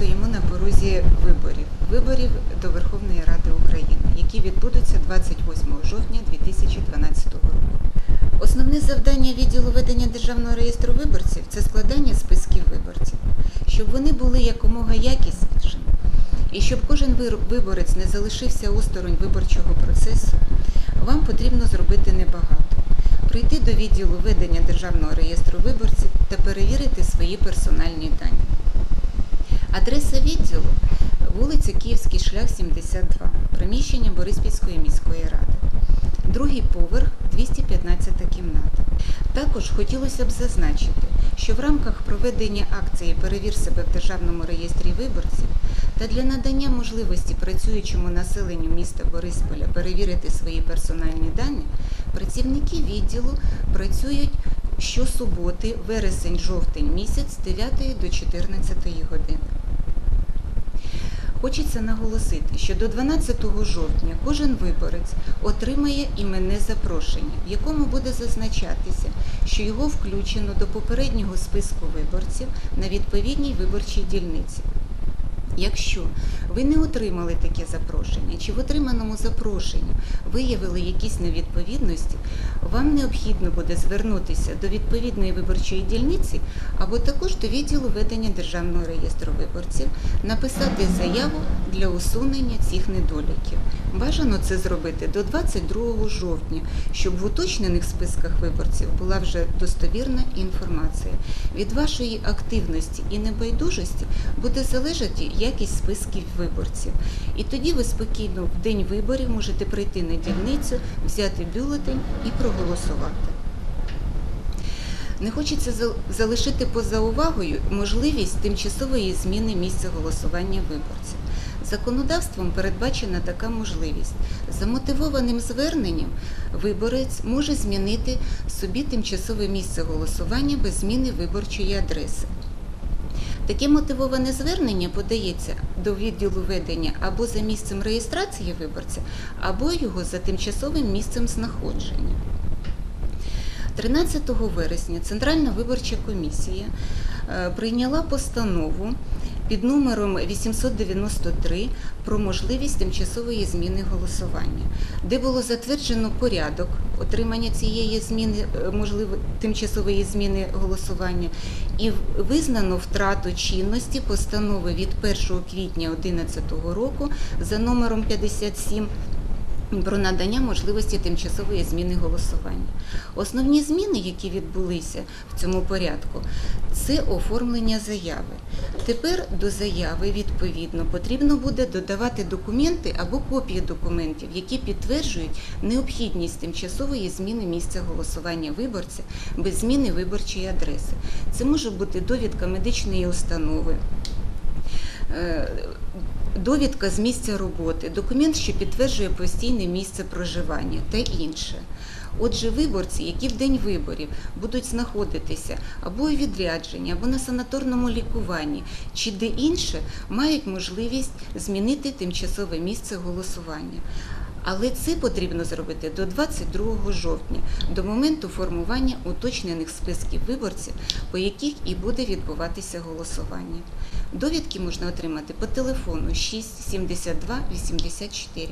стоїмо на порозі виборів, виборів до Верховної Ради України, які відбудуться 28 жовтня 2012 року. Основне завдання відділу ведення державного реєстру виборців це складання списків виборців, щоб вони були якомога якіснішими, і щоб кожен виборець не залишився осторонь виборчого процесу, вам потрібно зробити небагато. Прийти до відділу ведення державного реєстру виборців та перевірити свої персональні дані. Адреса відділу вулиця Київський шлях 72, приміщення Бориспільської міської ради. Другий поверх 215 кімната. Також хотілося б зазначити, що в рамках проведення акції Перевір себе в державному реєстрі виборців та для надання можливості працюючому населенню міста Борисполя перевірити свої персональні дані, працівники відділу працюють щосуботи, вересень-жовтень місяць з 9 до 14 години. Хочеться наголосити, що до 12 жовтня кожен виборець отримає іменне запрошення, в якому буде зазначатися, що його включено до попереднього списку виборців на відповідній виборчій дільниці. Якщо ви не отримали таке запрошення, чи в отриманому запрошенні виявили якісь невідповідності, вам необхідно буде звернутися до відповідної виборчої дільниці або також до відділу ведення державного реєстру виборців, написати заяву для усунення цих недоліків. Бажано це зробити до 22 жовтня, щоб в уточнених списках виборців була вже достовірна інформація. Від вашої активності і небайдужості буде залежати якість списків виборців. І тоді ви спокійно в день виборів можете прийти на дільницю, взяти бюлетень і проголосувати. Не хочеться залишити поза увагою можливість тимчасової зміни місця голосування виборців. Законодавством передбачена така можливість. За мотивованим зверненням виборець може змінити собі тимчасове місце голосування без зміни виборчої адреси. Таке мотивоване звернення подається до відділу ведення або за місцем реєстрації виборця, або його за тимчасовим місцем знаходження. 13 вересня Центральна виборча комісія е, прийняла постанову під номером 893 про можливість тимчасової зміни голосування, де було затверджено порядок отримання цієї зміни, е, можливо, тимчасової зміни голосування, і визнано втрату чинності постанови від 1 квітня 2011 року за номером 57 про надання можливості тимчасової зміни голосування. Основні зміни, які відбулися в цьому порядку, це оформлення заяви. Тепер до заяви відповідно потрібно буде додавати документи або копії документів, які підтверджують необхідність тимчасової зміни місця голосування виборця без зміни виборчої адреси. Це може бути довідка медичної установи. Довідка з місця роботи, документ, що підтверджує постійне місце проживання та інше. Отже, виборці, які в день виборів будуть знаходитися або у відрядженні, або на санаторному лікуванні, чи де інше, мають можливість змінити тимчасове місце голосування. Але це потрібно зробити до 22 жовтня, до моменту формування уточнених списків виборців, по яких і буде відбуватися голосування. Довідки можна отримати по телефону 6 72 84.